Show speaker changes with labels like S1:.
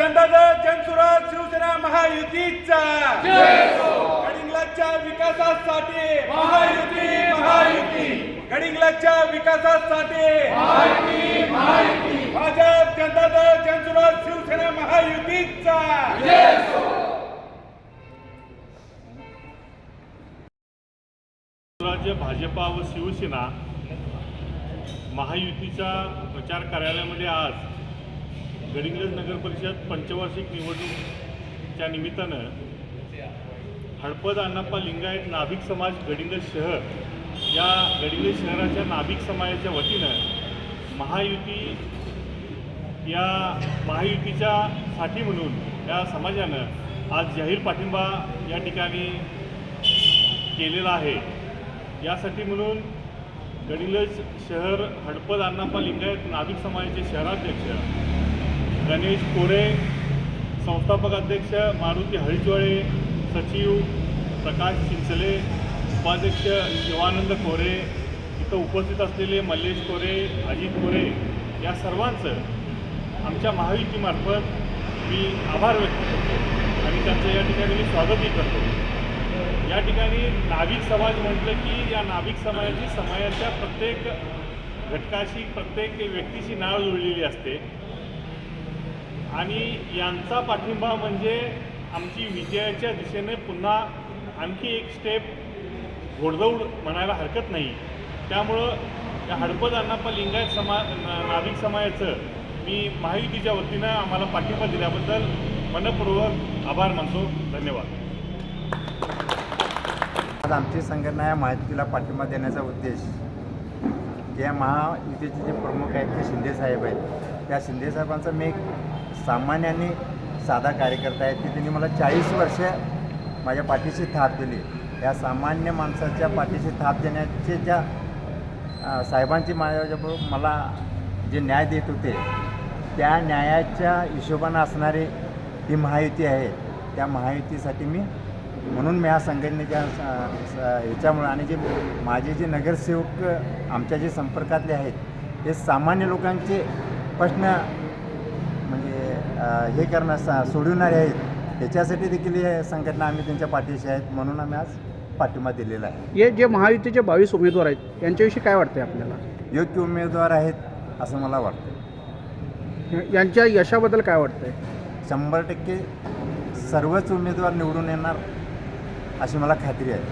S1: जनता दल जनसुराज शिवसेना महायुतीचा. गडिंग्लजच्या विकासासाठी. महायुती महायुती. गडिंग्लजच्या विकासासाठी. भाजप जनता दल जनसुराज शिवसेना महायुतीचा.
S2: राज्य भाजपा व शिवसेना महायुतीच्या प्रचार कार्यालयामध्ये आज गडिंग्लज नगर परिषद पंचवार्षिक निवडणूकच्या निमित्तानं हडपद अण्णाप्पा लिंगायत नाभिक समाज गडिंग्लज शहर या गडिंग्लज शहराच्या नाभिक समाजाच्या वतीनं महायुती या महायुतीच्या साठी म्हणून या समाजानं आज जाहीर पाठिंबा या ठिकाणी केलेला आहे. यासाठी म्हणून गडिंग्लज शहर हडपद अण्णाप्पा लिंगायत नाभिक समाजाचे शहराध्यक्ष गणेश कोरे संस्थापक अध्यक्ष मारुती हळचोळे सचिव प्रकाश चिंचले उपाध्यक्ष शिवानंद कोरे इथं उपस्थित असलेले मल्लेश कोरे अजित कोरे या सर्वांचं आमच्या महायुतीमार्फत मी आभार व्यक्त करतो आणि त्यांचं या ठिकाणी मी स्वागतही करतो. या ठिकाणी नाभिक समाज म्हटलं की या नाभिक समाजाची समाजाच्या प्रत्येक घटकाशी प्रत्येक व्यक्तीशी नाळ जुळलेली असते. आणि यांचा पाठिंबा म्हणजे आमची विजयाच्या दिशेने पुन्हा आणखी एक स्टेप घोडदौड म्हणायला हरकत नाही. त्यामुळं या हडपद अण्णाप्पा लिंगायत समा नाविक समाजाचं मी महायुतीच्या वतीनं आम्हाला पाठिंबा दिल्याबद्दल मनपूर्वक आभार मानतो. धन्यवाद.
S3: आज आमची संघटना या महायुतीला पाठिंबा देण्याचा उद्देश या महायुतीचे जे प्रमुख आहेत ते शिंदेसाहेब आहेत. त्या शिंदेसाहेबांचा मी एक सामान्याने साधा कार्यकर्ता आहे की त्यांनी मला चाळीस वर्ष माझ्या पाठीशी थाप दिली. या सामान्य माणसाच्या पाठीशी थाप देण्याचे ज्या साहेबांची माझ्याबरोबर मला जे न्याय देत होते त्या न्यायाच्या हिशोबानं असणारी ही महायुती आहे. त्या महायुतीसाठी मी म्हणून मी ह्या संघटनेच्या ह्याच्यामुळं आणि जे माझे जे नगरसेवक आमच्या जे संपर्कातले आहेत ते सामान्य लोकांचे प्रश्न म्हणजे हे करणार सा सोडवणारे आहेत. त्याच्यासाठी देखील हे संघटना आम्ही त्यांच्या पाठीशी आहेत म्हणून आम्ही आज पाठिंबा दिलेला आहे.
S4: हे जे महायुतीचे बावीस उमेदवार आहेत यांच्याविषयी काय वाटतंय आपल्याला?
S3: योग्य उमेदवार आहेत असं मला वाटतं
S4: यांच्या यशाबद्दल काय वाटतंय?
S3: शंभर टक्के सर्वच उमेदवार निवडून येणार अशी मला खात्री आहे.